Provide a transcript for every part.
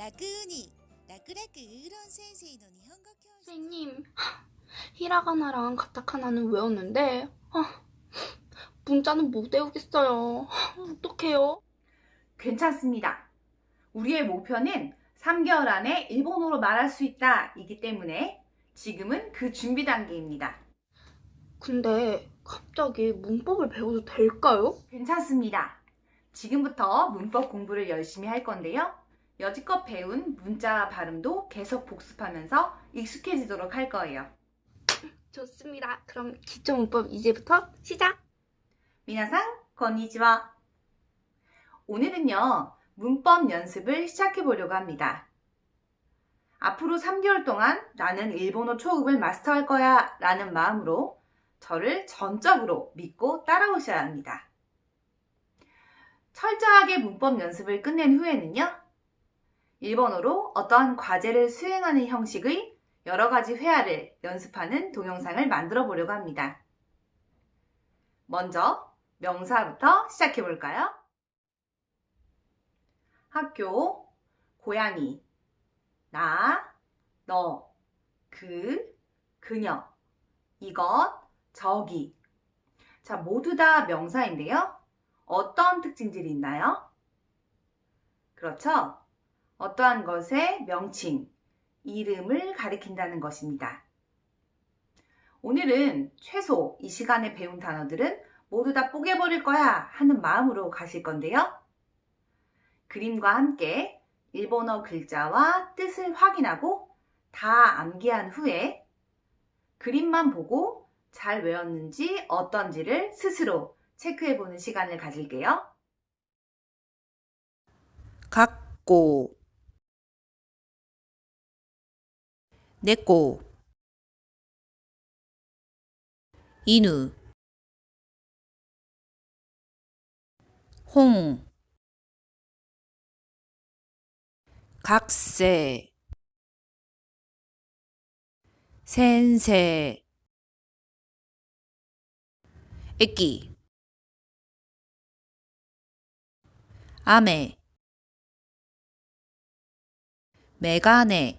라그니. 라그라그 런 센세이노 니혼거 교 선생님 히라가나랑 가타카나는 외웠는데 아, 문자는 못 외우겠어요. 어떡해요? 괜찮습니다. 우리의 목표는 3개월 안에 일본어로 말할 수 있다 이기 때문에 지금은 그 준비 단계입니다. 근데 갑자기 문법을 배워도 될까요? 괜찮습니다. 지금부터 문법 공부를 열심히 할 건데요. 여지껏 배운 문자 발음도 계속 복습하면서 익숙해지도록 할 거예요. 좋습니다. 그럼 기초 문법 이제부터 시작! 미나상, 건니치와. 오늘은요, 문법 연습을 시작해 보려고 합니다. 앞으로 3개월 동안 나는 일본어 초급을 마스터할 거야 라는 마음으로 저를 전적으로 믿고 따라오셔야 합니다. 철저하게 문법 연습을 끝낸 후에는요, 일본어로 어떠한 과제를 수행하는 형식의 여러 가지 회화를 연습하는 동영상을 만들어 보려고 합니다. 먼저 명사부터 시작해 볼까요? 학교, 고양이, 나, 너, 그, 그녀, 이것, 저기. 자, 모두 다 명사인데요. 어떤 특징들이 있나요? 그렇죠. 어떠한 것의 명칭, 이름을 가리킨다는 것입니다. 오늘은 최소 이 시간에 배운 단어들은 모두 다 뽀개버릴 거야 하는 마음으로 가실 건데요. 그림과 함께 일본어 글자와 뜻을 확인하고 다 암기한 후에 그림만 보고 잘 외웠는지 어떤지를 스스로 체크해 보는 시간을 가질게요. 学校猫犬本学生先生駅雨メガネ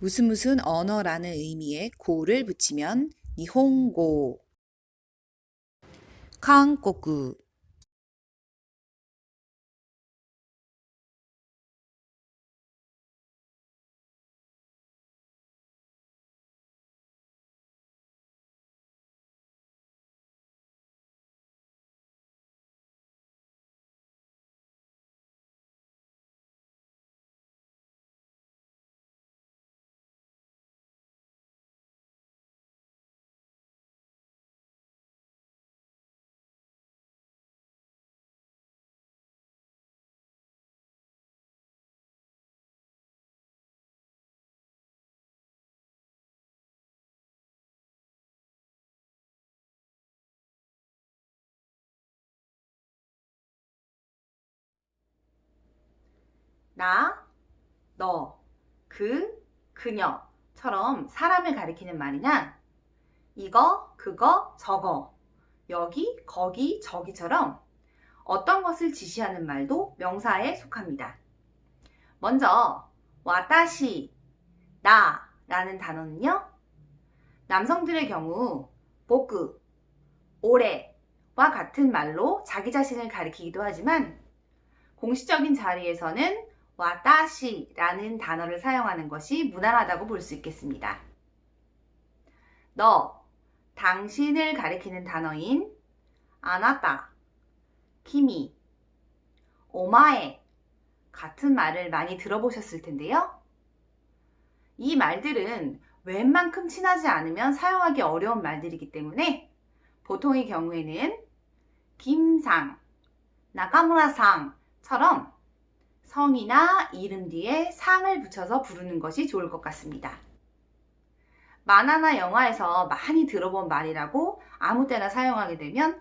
무슨 무슨 언어라는 의미의 고를 붙이면 니혼고. 한국 나, 너, 그, 그녀처럼 사람을 가리키는 말이나 이거, 그거, 저거, 여기, 거기, 저기처럼 어떤 것을 지시하는 말도 명사에 속합니다. 먼저 와타시, 나 라는 단어는요. 남성들의 경우 보크, 오래와 같은 말로 자기 자신을 가리키기도 하지만 공식적인 자리에서는 와타시라는 단어를 사용하는 것이 무난하다고 볼 수 있겠습니다. 너, 당신을 가리키는 단어인 아나타, 키미, 오마에 같은 말을 많이 들어보셨을 텐데요. 이 말들은 웬만큼 친하지 않으면 사용하기 어려운 말들이기 때문에 보통의 경우에는 김상, 나카무라상처럼 성이나 이름 뒤에 상을 붙여서 부르는 것이 좋을 것 같습니다. 만화나 영화에서 많이 들어본 말이라고 아무 때나 사용하게 되면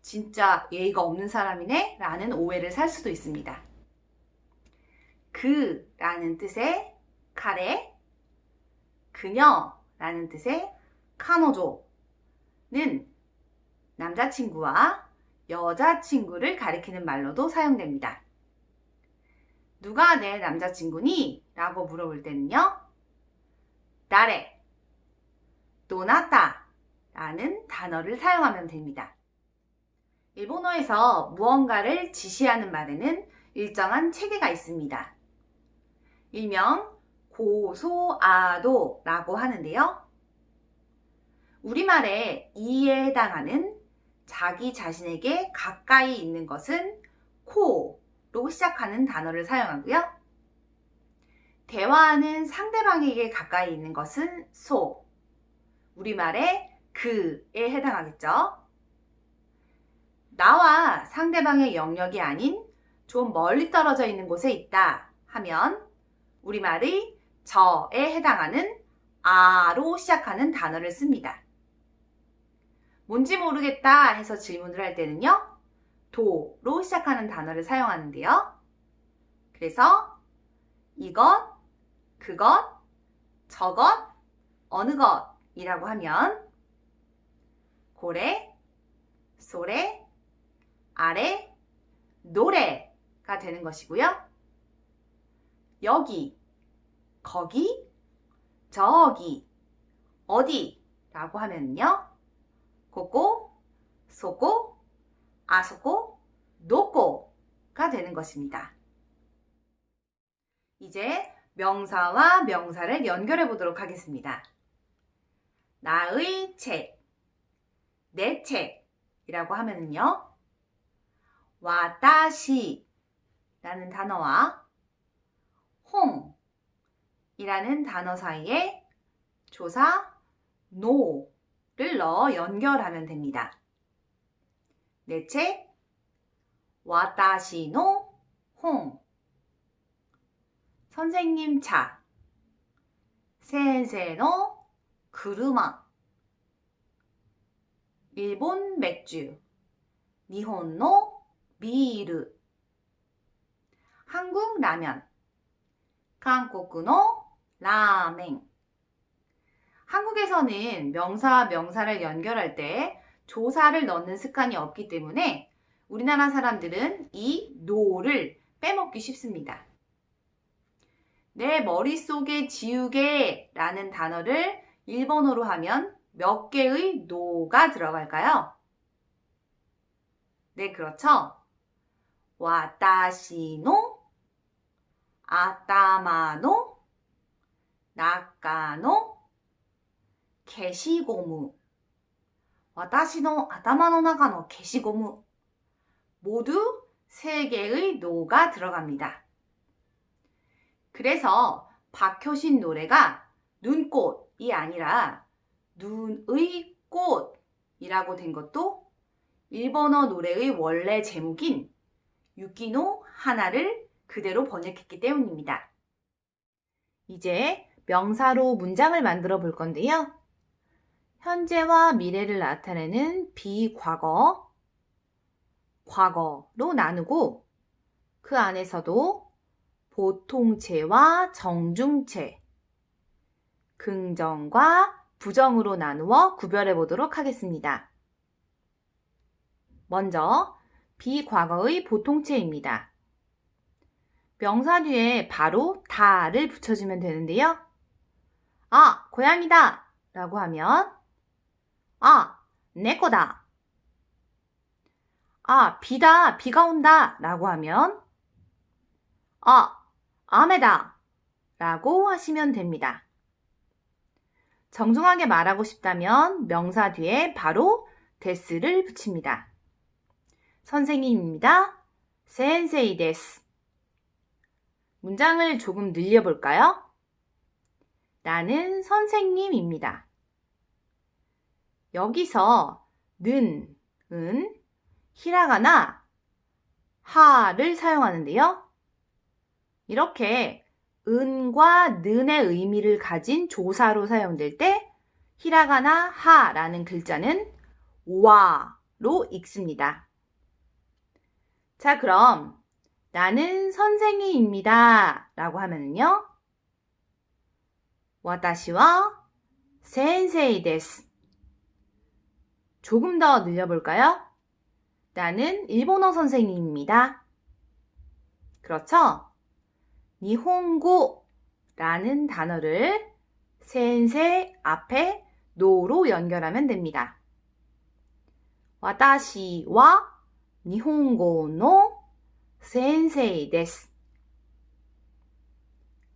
진짜 예의가 없는 사람이네 라는 오해를 살 수도 있습니다. 그 라는 뜻의 카레, 그녀 라는 뜻의 카노조는 남자친구와 여자친구를 가리키는 말로도 사용됩니다. 누가 내 남자친구니? 라고 물어볼 때는요. 나래, 도나타 라는 단어를 사용하면 됩니다. 일본어에서 무언가를 지시하는 말에는 일정한 체계가 있습니다. 일명 고소아도라고 하는데요. 우리말에 이에 해당하는 자기 자신에게 가까이 있는 것은 코 로 시작하는 단어를 사용하고요. 대화하는 상대방에게 가까이 있는 것은 소, 우리말에 그에 해당하겠죠. 나와 상대방의 영역이 아닌 좀 멀리 떨어져 있는 곳에 있다 하면 우리말의 저에 해당하는 아로 시작하는 단어를 씁니다. 뭔지 모르겠다 해서 질문을 할 때는요. 도로 시작하는 단어를 사용하는데요. 그래서 이것, 그것, 저것, 어느 것이라고 하면 고래, 소래, 아래, 노래가 되는 것이고요. 여기, 거기, 저기, 어디 라고 하면요. 고고, 소고, 아소고, 노고가 되는 것입니다. 이제 명사와 명사를 연결해 보도록 하겠습니다. 나의 책, 내 책이라고 하면은요. 와다시 라는 단어와 홍 이라는 단어 사이에 조사 노를 넣어 연결하면 됩니다. 내 책, 와다시노 홍. 선생님 차, 센세노 구르마. 일본 맥주, 니혼노 비르. 한국 라면, 한국의 라멘. 한국에서는 명사와 명사를 연결할 때 조사를 넣는 습관이 없기 때문에 우리나라 사람들은 이 노를 빼먹기 쉽습니다. 내 머릿속에 지우개 라는 단어를 일본어로 하면 몇 개의 노가 들어갈까요? 네, 그렇죠. 와타시노, 아타마노, 나카노, 게시고무, 와타시노 아타마노 나가노 게시고무 모두 세 개의 노가 들어갑니다. 그래서 박효신 노래가 눈꽃이 아니라 눈의 꽃이라고 된 것도 일본어 노래의 원래 제목인 유기노 하나를 그대로 번역했기 때문입니다. 이제 명사로 문장을 만들어 볼 건데요. 현재와 미래를 나타내는 비과거, 과거로 나누고 그 안에서도 보통체와 정중체, 긍정과 부정으로 나누어 구별해 보도록 하겠습니다. 먼저 비과거의 보통체입니다. 명사 뒤에 바로 다를 붙여주면 되는데요. 아, 고양이다! 라고 하면 아, 내 거다. 아, 비다, 비가 온다. 라고 하면, 아, 아메다. 라고 하시면 됩니다. 정중하게 말하고 싶다면 명사 뒤에 바로 데스를 붙입니다. 선생님입니다. 센세이 데스. 문장을 조금 늘려볼까요? 나는 선생님입니다. 여기서 는, 은, 히라가나, 하를 사용하는데요. 이렇게 은과 는의 의미를 가진 조사로 사용될 때 히라가나 하라는 글자는 와로 읽습니다. 자, 그럼 나는 선생님입니다. 라고 하면은요. 데스. 조금 더 늘려볼까요? 나는 일본어 선생님입니다. 그렇죠? 니혼고라는 단어를 센세 앞에 노로 연결하면 됩니다. 와다시와 니혼고노 센세이 데스.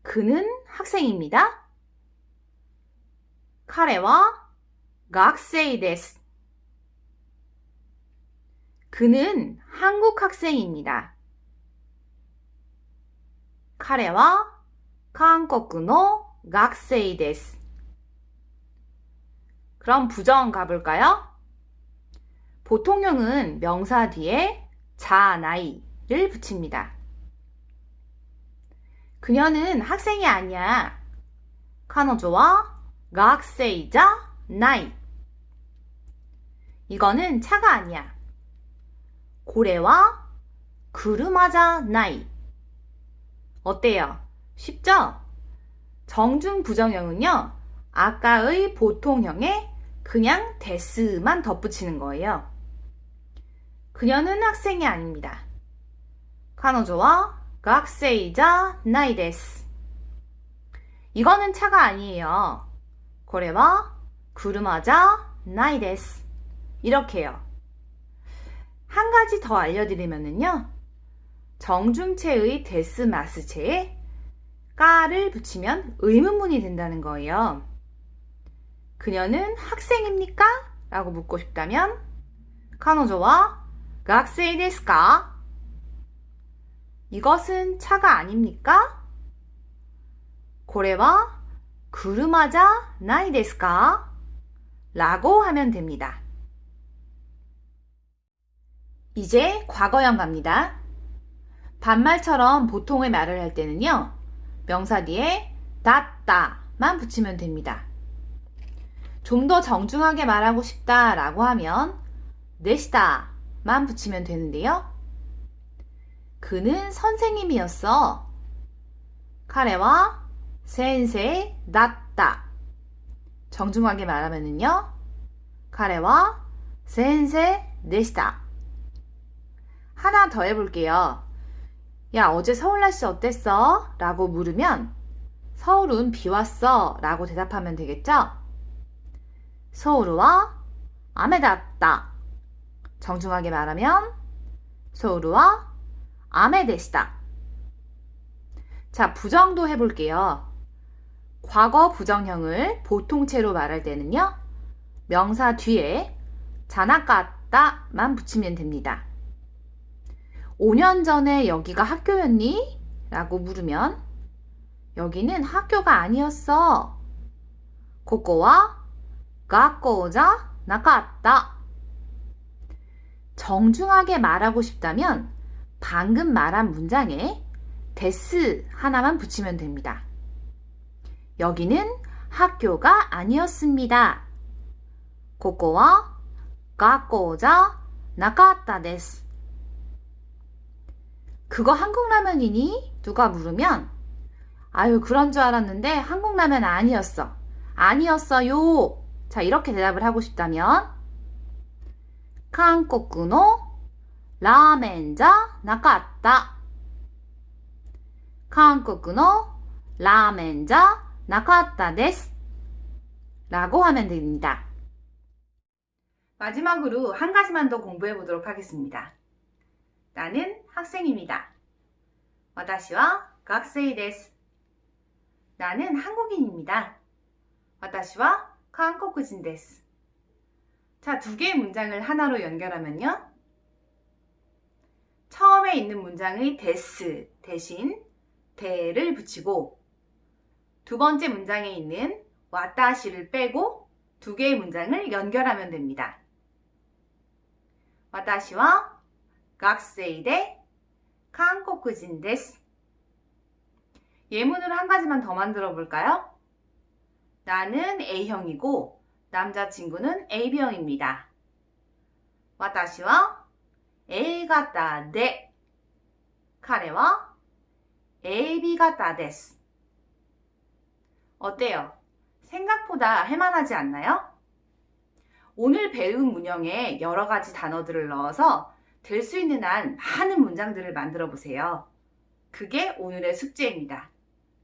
그는 학생입니다. 카레와 학생이 데스. 그는 한국 학생입니다. 카레와 한국의 학생です. 그럼 부정 가볼까요? 보통형은 명사 뒤에 자, 나이를 붙입니다. 그녀는 학생이 아니야. 카노조와 학생이자 나이. 이거는 차가 아니야. 고래와 그루마자 나이 어때요? 쉽죠? 정중 부정형은요. 아까의 보통형에 그냥 데스만 덧붙이는 거예요. 그녀는 학생이 아닙니다. 카노조와 각세이자 나이데스 이거는 차가 아니에요. 고래와 구르마자 나이데스 이렇게요. 한 가지 더 알려드리면요. 정중체의 데스마스체에 까를 붙이면 의문문이 된다는 거예요. 그녀는 학생입니까? 라고 묻고 싶다면 카노조와 학생이 데스까? 이것은 차가 아닙니까? 고래와 구르마자 나이 데스까? 라고 하면 됩니다. 이제 과거형 갑니다. 반말처럼 보통의 말을 할 때는요, 명사 뒤에 닫다만 붙이면 됩니다. 좀 더 정중하게 말하고 싶다 라고 하면 네시다만 붙이면 되는데요. 그는 선생님이었어. 카레와 센세 낫다. 정중하게 말하면은요. 카레와 센세 네시다. 하나 더 해볼게요. 야, 어제 서울 날씨 어땠어? 라고 물으면 서울은 비 왔어. 라고 대답하면 되겠죠? 서울은 아메다다. 정중하게 말하면 서울은 아메데시다. 자, 부정도 해볼게요. 과거 부정형을 보통체로 말할 때는요. 명사 뒤에 자나까다만 붙이면 됩니다. 5년 전에 여기가 학교였니? 라고 물으면 여기는 학교가 아니었어. 고고와 가고자 나갔다. 정중하게 말하고 싶다면 방금 말한 문장에 데스 하나만 붙이면 됩니다. 여기는 학교가 아니었습니다. 고고와 가고자 나갔다 데스. 그거 한국라면이니? 누가 물으면 아유 그런 줄 알았는데 한국라면 아니었어. 아니었어요. 자 이렇게 대답을 하고 싶다면 한국의 라멘자 나갔다. 한국의 라멘자 나갔다です. 라고 하면 됩니다. 마지막으로 한 가지만 더 공부해 보도록 하겠습니다. 나는 학생입니다. 私は学生です. 나는 한국인입니다. 私は韓国人です. 자, 두 개의 문장을 하나로 연결하면요. 처음에 있는 문장의 데스 대신 대를 붙이고 두 번째 문장에 있는 와타시를 빼고 두 개의 문장을 연결하면 됩니다. 私は学生で 韓国人です. 예문으로 한 가지만 더 만들어 볼까요? 나는 A형이고 남자친구는 AB형입니다. 私は A 型で彼は AB 型です. 어때요? 생각보다 할만하지 않나요? 오늘 배운 문형에 여러 가지 단어들을 넣어서 될 수 있는 한 많은 문장들을 만들어 보세요. 그게 오늘의 숙제입니다.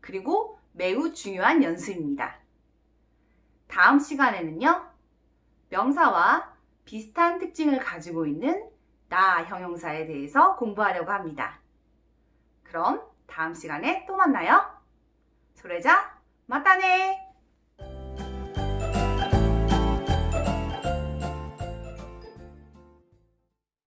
그리고 매우 중요한 연습입니다. 다음 시간에는요. 명사와 비슷한 특징을 가지고 있는 나 형용사에 대해서 공부하려고 합니다. 그럼 다음 시간에 또 만나요. 소래자, 맞다네!